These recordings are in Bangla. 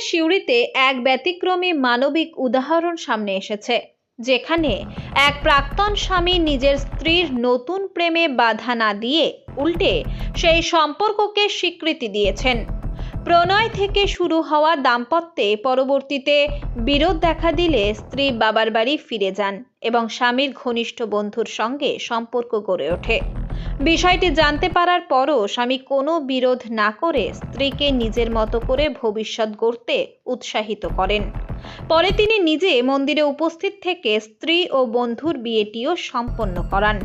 সিউড়িতে এক ব্যতিক্রমী মানবিক উদাহরণ সামনে এসেছে, যেখানে এক প্রাক্তন স্বামী নিজের স্ত্রীর নতুন প্রেমে বাধা না দিয়ে উল্টে সেই সম্পর্ককে স্বীকৃতি দিয়েছেন। প্রণয় থেকে শুরু হওয়া দাম্পত্যে পরবর্তীতে বিরোধ দেখা দিলে স্ত্রী বাবার বাড়ি ফিরে যান এবং স্বামীর ঘনিষ্ঠ বন্ধুর সঙ্গে সম্পর্ক গড়ে ওঠে। বিষয়টি জানতে পারার পরও স্বামী কোনো বিরোধ না করে স্ত্রীকে নিজের মতো করে ভবিষ্যৎ গড়তে উৎসাহিত করেন। পরে তিনি নিজে মন্দিরে উপস্থিত থেকে স্ত্রী ও বন্ধুর বিয়েটিও সম্পন্ন করান।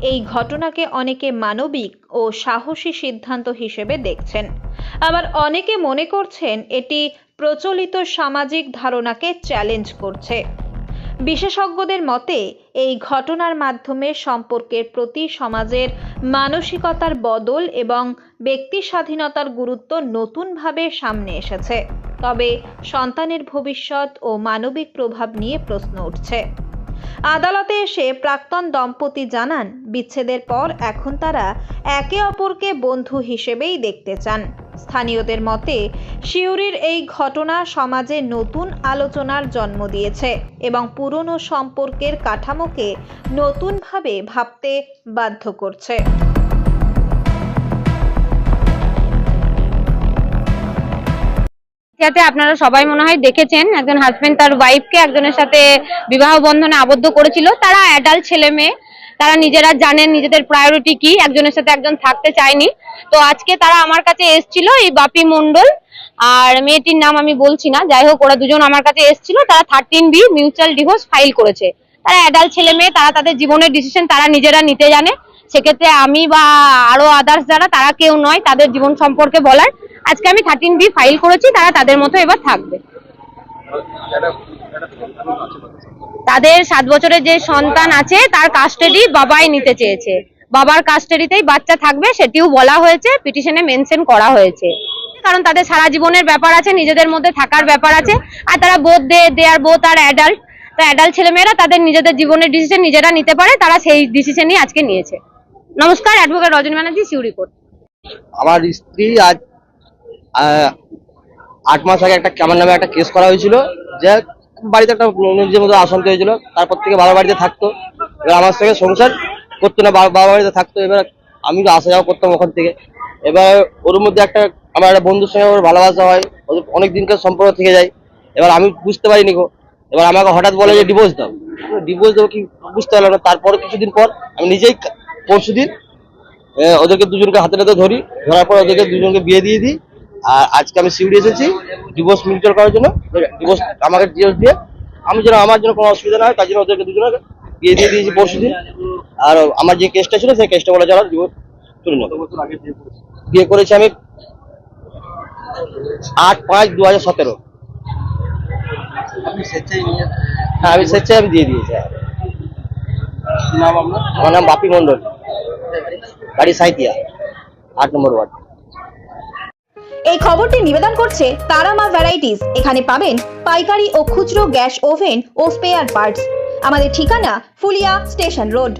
এই ঘটনাকে অনেকে মানবিক ও সাহসী সিদ্ধান্ত হিসেবে দেখছেন। আবার অনেকে মনে করছেন এটি প্রচলিত সামাজিক ধারণাকে চ্যালেঞ্জ করছে। বিশেষজ্ঞদের মতে, এই ঘটনার মাধ্যমে সম্পর্কের প্রতি সমাজের মানসিকতার বদল এবং ব্যক্তি স্বাধীনতার গুরুত্ব নতুনভাবে সামনে এসেছে। তবে সন্তানের ভবিষ্যৎ ও মানবিক প্রভাব নিয়ে প্রশ্ন উঠছে। আদালতে এসে প্রাক্তন দম্পতি জানান, বিচ্ছেদের পর এখন তারা একে অপরকে বন্ধু হিসেবেই দেখতে চান। স্থানীয়দের মতে, শিউরির এই ঘটনা সমাজে নতুন আলোচনার জন্ম দিয়েছে এবং পুরনো সম্পর্কের কাঠামোকে নতুনভাবে ভাবতে বাধ্য করছে। যাতে আপনারা সবাই মনে হয় দেখেছেন, একজন হাজবেন্ড তার ওয়াইফকে একজনের সাথে বিবাহ বন্ধনে আবদ্ধ করেছিল। তারা অ্যাডাল্ট ছেলে মেয়ে তারা নিজেরা জানেন নিজেদের প্রায়োরিটি কি, একজনের সাথে একজন থাকতে চায়নি। তো আজকে তারা আমার কাছে এসেছিল এই বাপি মন্ডল আর মেয়েটির নাম আমি বলছি না, যাই হোক, ওরা দুজন আমার কাছে এসেছিল। তারা thirteen B mutual divorce file করেছে। তারা অ্যাডাল্ট ছেলে মেয়ে, তারা তাদের জীবনের ডিসিশন তারা নিজেরা নিতে জানে। সেক্ষেত্রে আমি বা আরও আদার্স যারা, তারা কেউ নয়, তাদের জীবন সম্পর্কে বলার। আজকে আমি থার্টিন বি ফাইল করেছি, তারা তাদের মতো এবার থাকবে। তাদের সাত বছরের যে সন্তান আছে, তার কাস্টাডি বাবাই নিতে চেয়েছে। বাবার কাস্টাডিতেই বাচ্চা থাকবে, সেটিও বলা হয়েছে পিটিশনে মেনশন করা হয়েছে। কারণ তাদের সারা জীবনের ব্যাপার আছে, নিজেদের মধ্যে থাকার ব্যাপার আছে, আর তারা বোধ দে আর বোধ আর অ্যাডাল্ট তো অ্যাডাল্ট ছেলেমেয়েরা তাদের নিজেদের জীবনের ডিসিশন নিজেরা নিতে পারে, তারা সেই ডিসিশনই আজকে নিয়েছে। নমস্কার অ্যাডভোকেট রজনী ব্যানার্জি সিউ কোর্ট আমার স্ত্রী আজ আট মাস আগে একটা আমার নামে একটা কেস করা হয়েছিল যে বাড়িতে একটা নিজের মতো অশান্তি হয়েছিল। তারপর থেকে বাবার বাড়িতে থাকতো। এবার আমার সঙ্গে সংসার করতো না বা- বাবার বাড়িতে থাকতো। এবার আমি তো আসা যাওয়া করতাম ওখান থেকে। এবার ওর মধ্যে একটা আমার একটা বন্ধুর সঙ্গে ওর ভালোবাসা হয়। ওদের অনেক দিনকার সম্পর্ক থেকে যায়। এবার আমি বুঝতে পারিনি গো। এবার আমাকে হঠাৎ বলে যে ডিভোর্স দাও। ডিভোর্স দেবো কি বুঝতে পারলাম না। তারপর কিছুদিন পর আমি নিজেই পরশু দিন ওদেরকে দুজনকে হাতে হাতে ধরি। ধরার পর ওদেরকে দুজনকে বিয়ে দিয়ে দিই। আর আজকে আমি সিউড়ি এসেছি ডিভোর্স মিউচুয়াল করার জন্য ডিভোর্স আমাকে ডিভোর্স দিয়ে আমি যেন আমার জন্য কোনো অসুবিধা না হয় তার জন্য ওদেরকে দুজনকে বিয়ে দিয়ে দিয়েছি পরশু দিন আর আমার যে কেসটা ছিল সেই কেসটা বলে যাওয়ার ডিভোর্স তুলে নেব। বিয়ে করেছি আমি আট পাঁচ দু হাজার সতেরো। হ্যাঁ আমি স্বেচ্ছায় আমি দিয়ে দিয়েছি। আমার নাম বাপি মন্ডল বাড়ি? সাঁইতিয়া আট নম্বর ওয়ার্ড। এই খবরটি নিবেদন করছে তারা মা ভ্যারাইটিস এখানে পাবেন পাইকারি ও খুচরো গ্যাস ওভেন ও স্পেয়ার পার্টস আমাদের ঠিকানা ফুলিয়া স্টেশন রোড।